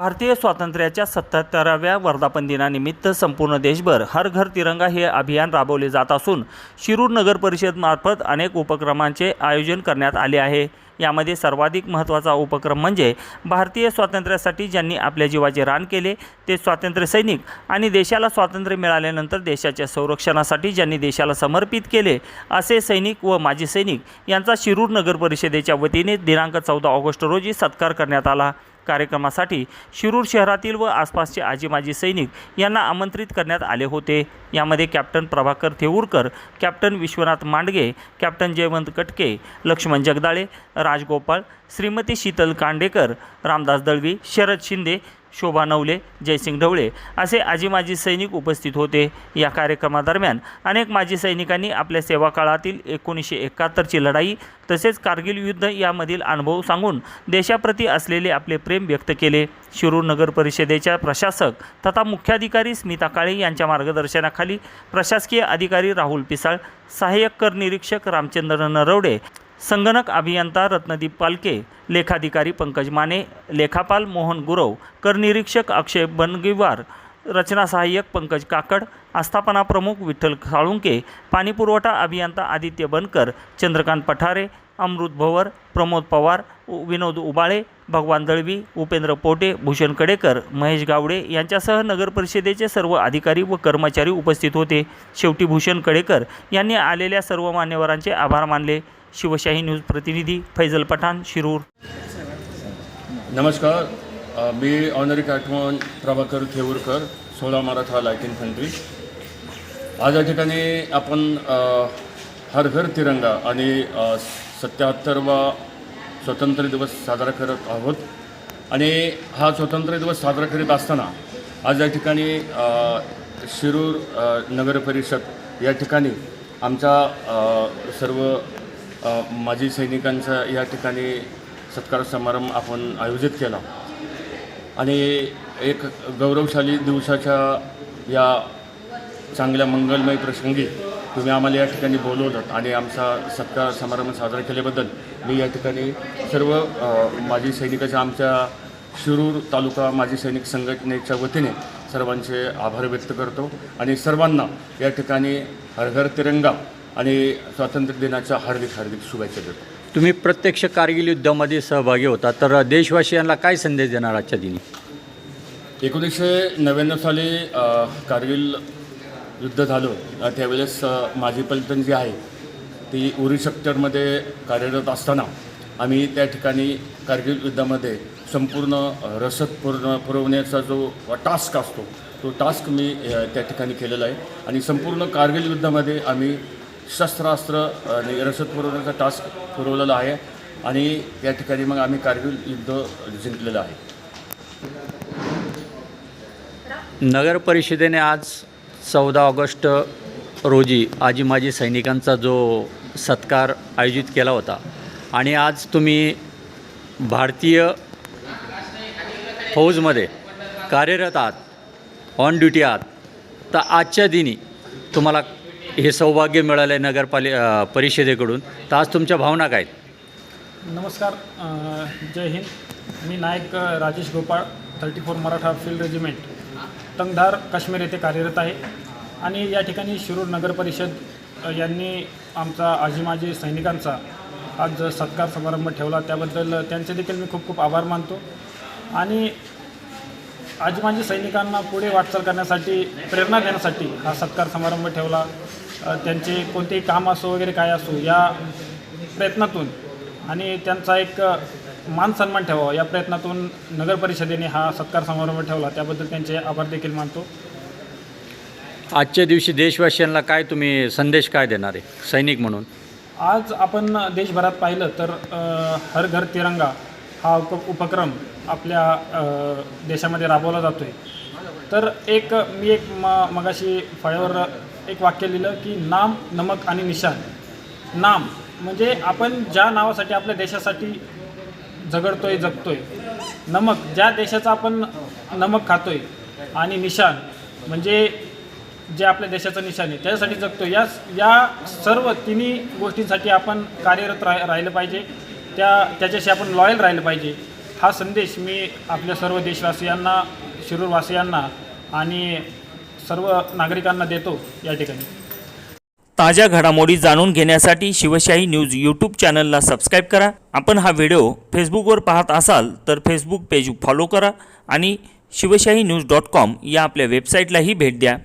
भारतीय स्वातंत्र्याच्या सत्याहत्तराव्या वर्धापन दिनानिमित्त संपूर्ण देशभर हर घर तिरंगा हे अभियान राबवले जात असून शिरूर नगर परिषदमार्फत अनेक उपक्रमांचे आयोजन करण्यात आले आहे. यामध्ये सर्वाधिक महत्त्वाचा उपक्रम म्हणजे भारतीय स्वातंत्र्यासाठी ज्यांनी आपल्या जीवाचे रान केले ते स्वातंत्र्य सैनिक आणि देशाला स्वातंत्र्य मिळाल्यानंतर देशाच्या संरक्षणासाठी ज्यांनी देशाला समर्पित केले असे सैनिक व माजी सैनिक यांचा शिरूर नगर परिषदेच्या वतीने दिनांक चौदा ऑगस्ट रोजी सत्कार करण्यात आला. कार्यक्रमासाठी शिरूर शहरातील व आसपासचे आजी माजी सैनिक यांना आमंत्रित करण्यात आले होते. यामध्ये captain Prabhakar Theurkar captain Vishwanath Mandge captain Jaywant Katke Laxman Jagdale राजगोपाळ Shrimati Sheetal Kandekar Ramdas Dalvi Sharad Shinde शोभा नवले जयसिंग ढवळे असे आजी माजी सैनिक उपस्थित होते. या कार्यक्रमादरम्यान अनेक माजी सैनिकांनी आपल्या सेवा काळातील एकोणीसशे एकाहत्तरची लढाई तसेच कारगिल युद्ध यामधील अनुभव सांगून देशाप्रती असलेले आपले प्रेम व्यक्त केले. शिरूर नगर परिषदेच्या प्रशासक तथा मुख्याधिकारी स्मिता काळे यांच्या मार्गदर्शनाखाली प्रशासकीय अधिकारी राहुल पिसाळ सहाय्यक कर निरीक्षक रामचंद्र नरवडे संगणक अभियंता रत्नदीप पालके लेखाधिकारी पंकज माने लेखापाल मोहन गुरव करनिरीक्षक अक्षय बनगिवार रचना सहाय्यक पंकज काकड आस्थापना प्रमुख विठ्ठल साळुंके पाणीपुरवठा अभियंता आदित्य बनकर चंद्रकांत पठारे अमृत भवर प्रमोद पवार उ- विनोद उबाळे भगवान दळवी उपेंद्र पोटे भूषण कडेकर महेश गावडे यांच्यासह नगरपरिषदेचे सर्व अधिकारी व कर्मचारी उपस्थित होते. शेवटी भूषण कडेकर यांनी आलेल्या सर्व मान्यवरांचे आभार मानले. शिवशाही न्यूज प्रतिनिधी फैजल पठाण शिरूर. नमस्कार. मी ऑनरी कॅटमॉन प्रभाकर थेऊरकर सोळा मराठा लाइट इन्फंट्री. आज या ठिकाणी आपण हर घर तिरंगा आणि सत्याहत्तरवा स्वातंत्र्य दिवस साजरा करत आहोत. आणि हा स्वातंत्र्य दिवस साजरा करीत असताना आज या ठिकाणी शिरूर नगरपरिषद नगर परिषद या ठिकाणी आमच्या सर्व माजी सैनिकांचा या ठिकाणी सत्कार समारंभ आपण आयोजित केला. आणि एक गौरवशाली दिवसाच्या या चांगल्या मंगलमय प्रसंगी तुम्ही आम्हाला या ठिकाणी बोलवलं आणि आमचा सत्कार समारंभ साजरा केल्याबद्दल मी या ठिकाणी सर्व माजी सैनिकाच्या आमच्या शिरूर तालुका माजी सैनिक संघटनेच्या वतीने सर्वांचे आभार व्यक्त करतो. आणि सर्वांना या ठिकाणी हरघर तिरंगा आणि स्वातंत्र्य दिनाच्या हार्दिक हार्दिक शुभेच्छा देतो. तुम्ही प्रत्यक्ष कारगिल युद्धामध्ये सहभागी होता तर देशवासियांना काय संदेश देणार आजच्या दिनी? एकोणीसशे नव्याण्णव साली कारगिल युद्ध झालं. त्यावेळेस माझी पलटण जी आहे ती उरी सेक्टरमध्ये कार्यरत असताना आम्ही त्या ठिकाणी कारगिल युद्धामध्ये संपूर्ण रसद पूर्ण पुरवण्याचा जो टास्क असतो तो टास्क मी त्या ठिकाणी केलेला आहे. आणि संपूर्ण कारगिल युद्धामध्ये आम्ही शस्त्रास्त्र रसद पुरवण्याचा टास्क पुरवलेला आहे आणि त्या ठिकाणी मग आम्ही कारगिल युद्ध जिंकलेलं आहे. नगर परिषदेने आज चौदा ऑगस्ट रोजी आजी माजी सैनिकांचा जो सत्कार आयोजित केला होता आणि आज तुम्ही भारतीय फौजमध्ये कार्यरत आहात ऑन ड्युटी आहात तर आजच्या दिनी तुम्हाला हे सौभाग्य मिळालं आहे नगरपालि परिषदेकडून. तर आज तुमच्या भावना काय आहेत? नमस्कार जय हिंद. मी Naik Rajesh Gopal thirty four Maratha field regiment Tangdhar Kashmir येथे कार्यरत आहे. आणि या ठिकाणी शिरूर नगर परिषद यांनी आमचा आजी माजी सैनिकांचा आज सत्कार समारंभ ठेवला. त्याबद्दल त्यांचे देखील मी खूप खूप आभार मानतो. आणि आजी माजी सैनिकांना पुढे वाटचाल करण्यासाठी प्रेरणा देण्यासाठी हा सत्कार समारंभ ठेवला. त्यांचे कोणतेही काम असो वगैरे काय असो या प्रयत्नातून आणि त्यांचा एक मान सन्मान ठेवावा या प्रयत्नातून नगर परिषदेने हा सत्कार समारंभ ठेवला. त्याबद्दल त्यांचे आभार देखील मानतो. आजच्या दिवशी देशवासियांना काय तुम्ही संदेश काय देणार आहे? सैनिक म्हणून. आज आपण देशभरात पाहिलं तर हर घर तिरंगा हा उप उपक्रम आपल्या देशामध्ये राबवला जातो आहे तर एक मी एक म मगाशी फळ्यावर एक वाक्य लिहिलं की नाम नमक आणि निशान नाम म्हणजे आपण ज्या नावासाठी आपल्या देशासाठी झगडतोय जगतोय. नमक ज्या देशाचा आपण नमक खातोय आणि निशान म्हणजे जे आपल्या देशाचं निशाण आहे त्याच्यासाठी जगतो या या सर्व तिन्ही गोष्टींसाठी आपण कार्यरत राह राहिलं पाहिजे. त्या त्याच्याशी आपण लॉयल राहिलं पाहिजे. हा संदेश मी आपल्या सर्व देशवासियांना शिरूरवासियांना आणि सर्व नागरिकांना देतो या ठिकाणी. ताज्या घडामोडी जाणून घेण्यासाठी शिवशाही न्यूज यूट्यूब चॅनलला सबस्क्राईब करा. आपण हा व्हिडिओ फेसबुकवर पाहत असाल तर फेसबुक पेज फॉलो करा आणि शिवशाही न्यूज डॉट कॉम या आपल्या वेबसाईटलाही भेट द्या.